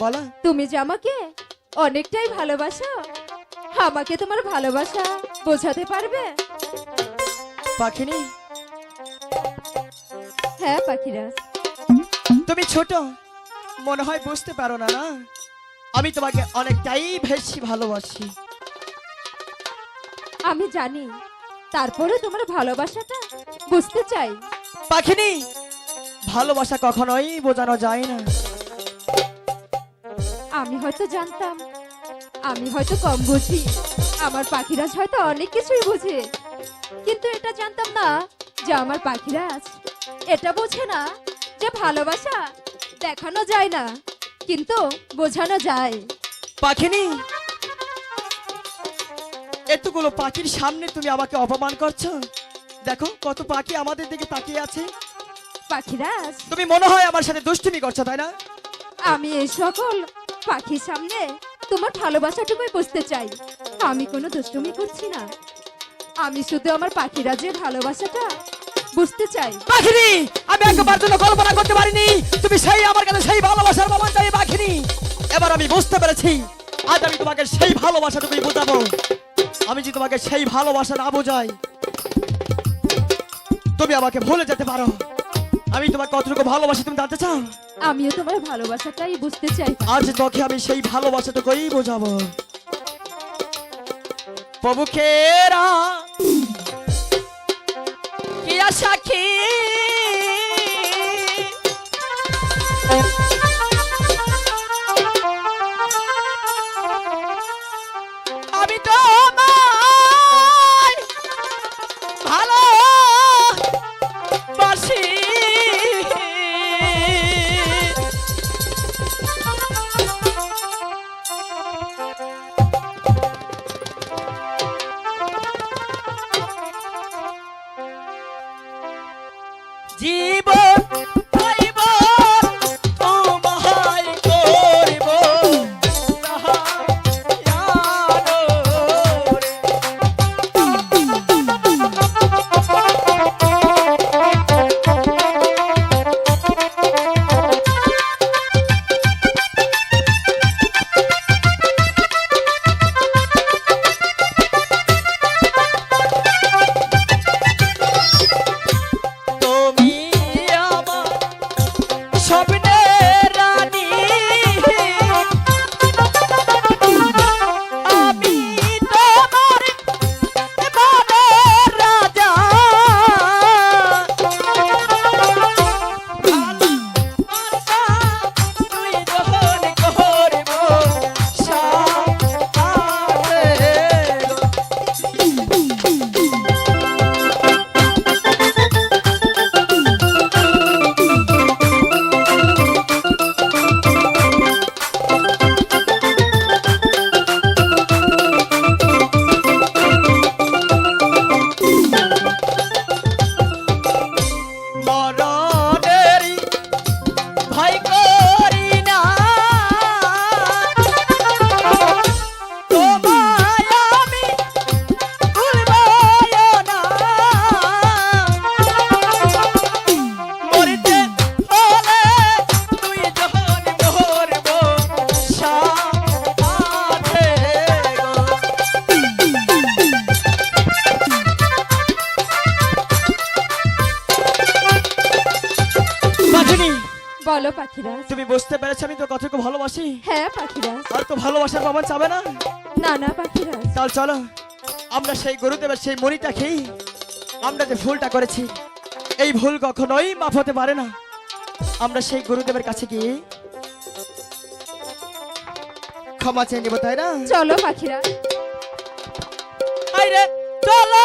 বলো। তুমি যে আমাকে অনেকটাই ভালোবাসো আমাকে তোমার ভালোবাসা বোঝাতে পারবে? পাখিনি হ্যাঁ পাখিরাজ। তুমি ছোট মনে হয় বুঝতে পারো না না? আমি তোমাকে অনেকটাই বেশি ভালোবাসি। আমি জানি তারপরে তোমার ভালোবাসাটা বুঝতে চাই। পাখিনি ভালোবাসা কখনোই বোঝানো যায় না। আমি হয়তো জানতাম আমি হয়তো কম বুঝি আমার পাখিরাজ হয়তো অনেক কিছুই বুঝে। কিন্তু এটা জানতাম না যে আমার পাখিরাজ এটা বোঝে না যে ভালোবাসা দেখানো যায় না কিন্তু বোঝানো যায়। পাখিনি এতগুলো পাখির সামনে তুমি আমাকে অপমান করছ। দেখো কত পাখি আমাদের দিকে তাকিয়ে আছে। পাখিরাজ তুমি মনে হয় আমার সাথে দুষ্টুমি করছ তাই না? আমি এই সকল পাখির সামনে তোমার ভালোবাসাটুকুই বুঝতে চাই। আমি কোনো দুষ্টুমি করছি না। আমি শুধু আমার পাখিরাজের ভালোবাসাটা বুঝতে চাই। পাখিনি! আমি একবার জন্য কল্পনা করতে পারিনি। তুমি সেই আমার কাছে সেই ভালোবাসার প্রমাণ চাই, পাখিনি। এবার আমি বুঝতে পেরেছি, আজ আমি তোমাকে সেই ভালোবাসাটুকুই বোঝাবো। আমি যদি তোমাকে সেই ভালোবাসা না বোঝাই, তুমি আমাকে ভুলে যেতে পারো। আমি তোমার কতটুকু ভালোবাসি তুমি জানতে চাও? আমিও তোমার ভালোবাসাটাই বুঝতে চাই। আজ তোকে আমি সেই ভালোবাসাটুকুই বোঝাবো। প্রভু খেরা কিয়া সাক্ষী মরণেরই বলো পাখিরাজ তুমি বুঝতে পেরেছ আমি তো কতটুকু ভালোবাসি? হ্যাঁ পাখিরাজ আর তো ভালোবাসার প্রমাণ চাবে না? না না পাখিরাজ চল চলো আমরা সেই গুরুদেবের সেই মরিটা খেয়ে আমরা যে ভুলটা করেছি এই ভুল কখনোই মাফ হতে পারে না। আমরা সেই গুরুদেবের কাছে গিয়ে ক্ষমা চেয়ে নিব তাই না? চলো পাখিরাজ হাই রে চলো!